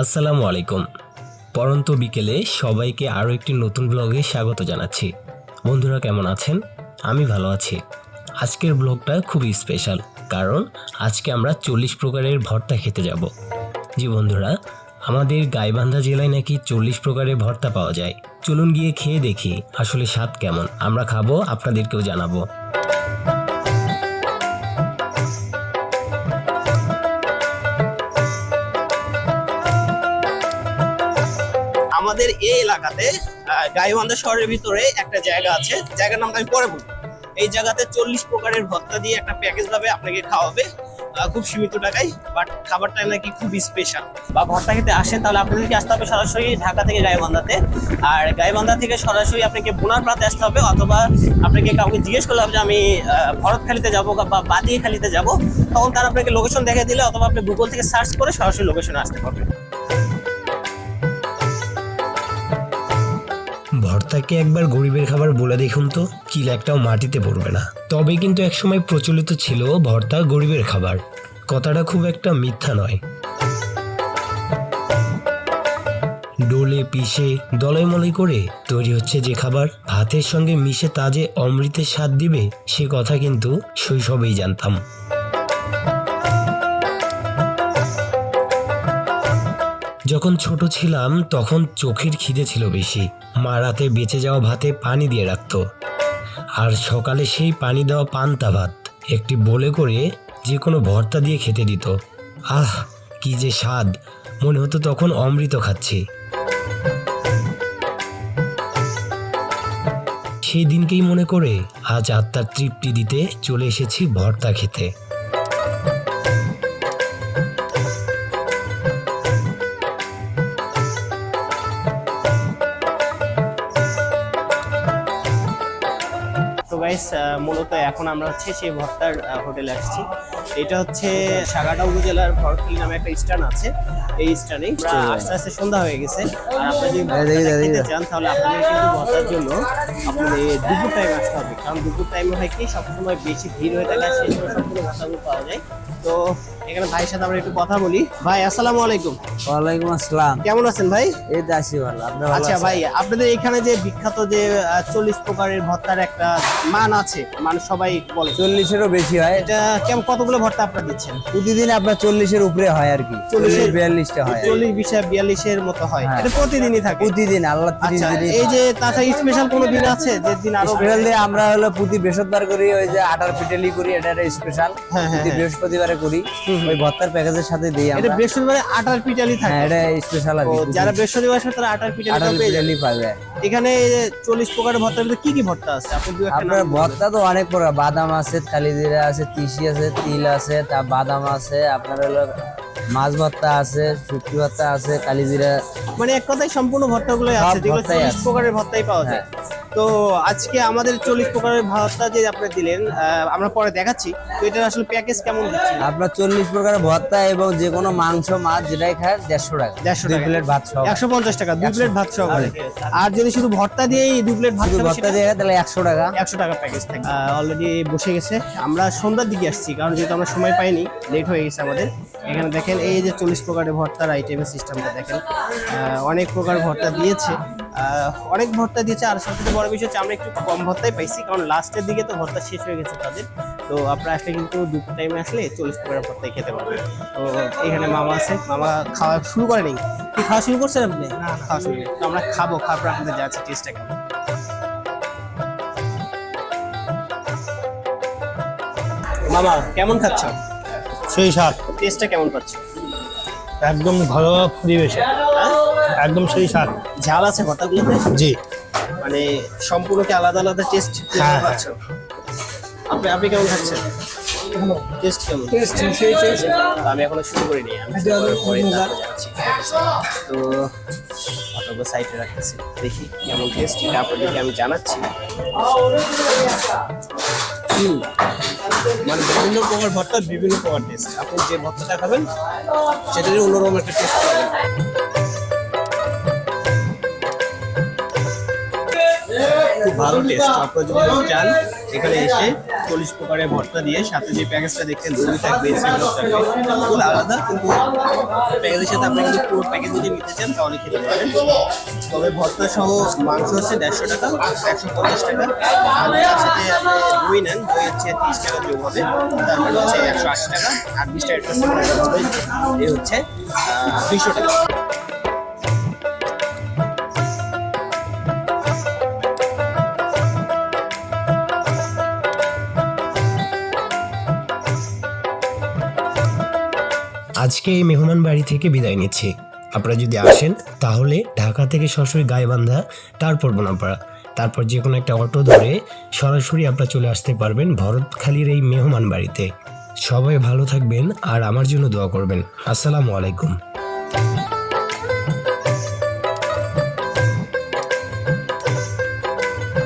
আসসালামু আলাইকুম। পরন্ত বিকেলে সবাইকে আরও একটি নতুন ব্লগে স্বাগত জানাচ্ছি। বন্ধুরা কেমন আছেন? আমি ভালো আছি। আজকের ব্লগটা খুবই স্পেশাল, কারণ আজকে আমরা চল্লিশ প্রকারের ভর্তা খেতে যাব। জি বন্ধুরা, আমাদের গাইবান্ধা জেলায় নাকি চল্লিশ প্রকারের ভর্তা পাওয়া যায়। চলুন গিয়ে খেয়ে দেখি আসলে স্বাদ কেমন। আমরা খাব, আপনাদেরকেও জানাব। আমাদের এই এলাকাতে গাইবান্ধা শহরের ভিতরে একটা জায়গা আছে। জায়গার নামটা আমি পরে বলব। এই জায়গাতে চল্লিশ প্রকারের ভত্তা দিয়ে একটা প্যাকেজ ভাবে আপনাকে খাওয়াবে খুব সীমিত টাকায় বাট খাবারটা নাকি খুব স্পেশাল বা ভর্তা খেতে আসেন, তাহলে আপনাদেরকে আসতে হবে সরাসরি ঢাকা থেকে গাইবান্ধাতে। আর গাইবান্ধা থেকে সরাসরি আপনাকে বোনার প্রাতে আসতে হবে, অথবা আপনাকে কাউকে জিজ্ঞেস করলাম যে আমি ভরতখালিতে যাব বা বাদিয়াখালিতে যাব, তখন তারা আপনাকে লোকেশন দেখে দিলে, অথবা আপনি গুগল থেকে সার্চ করে সরাসরি লোকেশনে আসতে পারবেন। ভর্তাকে একবার গরিবের খাবার বলে দেখুন তো চিল একটাও মাটিতে পড়বে না। তবে কিন্তু একসময় প্রচলিত ছিল ভর্তা গরিবের খাবার। কথাটা খুব একটা মিথ্যা নয়। ডোলে পিষে মলাই করে তৈরি হচ্ছে যে খাবার, ভাতের সঙ্গে মিশে তা যে অমৃতের স্বাদ দিবে, সে কথা কিন্তু শৈশবেই জানতাম। যখন ছোট ছিলাম, তখন চোখের খিদে ছিল বেশি। মা রাতে বেঁচে যাওয়া ভাতে পানি দিয়ে রাখতো। আর সকালে সেই পানি দেওয়া পান্তা ভাত, একটি বলে করে যে কোনো ভর্তা দিয়ে খেতে দিত। আহ, কি যে স্বাদ! মনে হতো তখন অমৃত খাচ্ছি। সেই দিনকেই মনে করে আজ আত্মার তৃপ্তি দিতে চলে এসেছি ভর্তা খেতে। গাইস মূলত এখন আমরা হচ্ছে সেই ভর্তার হোটেলে আসছি। এটা হচ্ছে সাগাটা উপজেলার ভরখালি নামে একটা স্টান আছে। এই স্টানে আস্তে আস্তে সন্ধ্যা হয়ে গেছে। আর আপনি যদি চান তাহলে আপনাদের কিন্তু ভর্তার জন্য আপনি দুপুর টাইম আসতে হবে। কারণ দুপুর টাইমে হয় কি সবসময় বেশি ভিড় হয়ে থাকে সেই সময় সবগুলো ভর্তাগুলো পাওয়া যায়। তো এখানে ভাইয়ের সাথে আমরা একটু কথা বলি। ভাই আসসালামু আলাইকুম। ওয়ালাইকুম আসসালাম। কেমন আছেন ভাই? এই তো আছি ভালো আচ্ছা ভাই আপনাদের এখানে যে বিখ্যাত যে চল্লিশ প্রকারের ভর্তার একটা মান আছে মানে সবাই বলে। চল্লিশেরও বেশি হয়। এটা কেমন কতগুলো ভর্তা আপনারা দিচ্ছেন? প্রতিদিন আপনার চল্লিশের উপরে হয় আর কি। চল্লিশের- বিয়াল্লিশটা হয়। চল্লিশ বিশ বিয়াল্লিশের মতো হয়। হ্যাঁ। এটা প্রতিদিনই থাকে? প্রতিদিন আল্লাহ আচ্ছা এই যে তাছাড়া স্পেশাল কোনো দিন আছে যে দিন আরও স্পেশাল দিয়ে আমরা হলো প্রতি বৃহস্পতিবার করি ওই যে আটার পিটেলি করি এটা একটা স্পেশাল হ্যাঁ, হ্যাঁ, প্রতি। বৃহস্পতিবারে করি। ওই ভর্তার প্যাকেজের সাথে দিই এটা বৃহস্পতিবারে আটার পিটালি থাকে। হ্যাঁ এটা স্পেশাল আছে যারা বৃহস্পতিবার আসবে তারা আটার পিটালি আটার পিটালি পাবে এখানে চল্লিশ প্রকারের ভর্তার ভিতরে কি কি ভর্তা আছে? আপনি দুই একটা আপনার ভর্তা তো অনেক প্রকার। বাদাম আছে কালিজিরা আছে তিসি আছে তিল আছে তা বাদাম আছে আপনার হলো মাছ ভর্তা আছে শুটকি ভর্তা আছে কালিজিরা। মানে এক কথায় সম্পূর্ণ ভর্তাগুলোই আছে যেগুলো চল্লিশ প্রকারের ভর্তাই পাওয়া যায়। তো আজকে আমাদের চল্লিশ প্রকারের ভর্তা যে আপনি দিলেন আমরা পরে দেখাচ্ছি তো এটার আসলে প্যাকেজ কেমন আপনার চল্লিশ প্রকারের ভর্তা এবং যে কোনো মাংস মাছ যেটাই খায় দেড়শো টাকা। 150 দুই টাকা। প্লেট ভাত সহ। একশো পঞ্চাশ টাকা দুই প্লেট ভাত সহকারে আর যদি শুধু ভর্তা দিয়েই দু প্লেট ভাত ভর্তা দিয়ে তাহলে একশো টাকা। একশো টাকা প্যাকেজ থাকে। অলরেডি বসে গেছে। আমরা সন্ধ্যার দিকে আসছি কারণ যেহেতু আমরা সময় পাইনি লেট হয়ে গেছে আমাদের। এখানে দেখেন এই যে চল্লিশ প্রকারের ভর্তার আইটেমের সিস্টেমটা দেখেন অনেক প্রকার ভর্তা দিয়েছে। অনেক ভর্তা দিয়েছে আর সবথেকে বড় বিষয় হচ্ছে আমরা একটু কম ভর্তাই পাইছি কারণ লাস্টের দিকে তো ভর্তা শেষ হয়ে গেছে তাদের। তো আপনারা আসলে কিন্তু দুপুর টাইমে আসলে চল্লিশ প্রকারের ভর্তাই খেতে পারবেন। তো এখানে মামা আছে মামা খাওয়া শুরু করেনি? কি খাওয়া শুরু করছেন আপনি? না খাওয়া শুরু তো আমরা খাব খাবার আপনাদের যাচ্ছে টেস্টটা কেমন মামা কেমন খাচ্ছ? সেই স্বাদ টেস্টটা কেমন পাচ্ছ? একদম ঘরোয়া পরিবেশে। হ্যাঁ? একদম সেই স্বাদ ঝাল আছে ভর্তাগুলোতে? জি। মানে সম্পূর্ণ কি আলাদা আলাদা টেস্ট হ্যাঁ। পাচ্ছ আপনি আপনি কেমন খাচ্ছেন? টেস্ট কেমন? আমি এখনও শুরু করিনি আমি পরে যাচ্ছি। তো ফটোগুলো সাইডে রাখতেছি। দেখি কেমন টেস্ট এটা আপনাদেরকে আমি জানাচ্ছি মানে বিভিন্ন প্রকার ভর্তা, বিভিন্ন প্রকার টেস্ট আপনি যে ভর্তাটা খাবেন, সেটারই অন্যরকম একটা টেস্ট পাবেন। খুব ভালো টেস্ট আপনারা যদি চান এখানে এসে চল্লিশ প্রকারের ভর্তা দিয়ে সাথে যে প্যাকেজটা দেখছেন দই থাকবে এগুলো আলাদা, কিন্তু প্যাকেজের সাথে আপনি কিন্তু পুরো প্যাকেজ যদি নিতে চান, তাহলে খেতে পারেন। তবে ভর্তা সহ মাংস হচ্ছে দেড়শো টাকা, একশো পঞ্চাশ টাকা। আর দই নেন দই হচ্ছে তিরিশ টাকা যোগ হবে। হচ্ছে একশো আশি টাকা। আর হচ্ছে দুইশো টাকা। আজকে এই মেহমান বাড়ি থেকে বিদায় নিচ্ছি। আপনারা যদি আসেন, তাহলে ঢাকা থেকে সরাসরি গাইবান্ধা, তারপর বোনাপাড়া তারপর যে কোনো একটা অটো ধরে সরাসরি আপনারা চলে আসতে পারবেন ভরতখালির এই মেহমান বাড়িতে সবাই ভালো থাকবেন আর আমার জন্য দোয়া করবেন। আসসালামু আলাইকুম।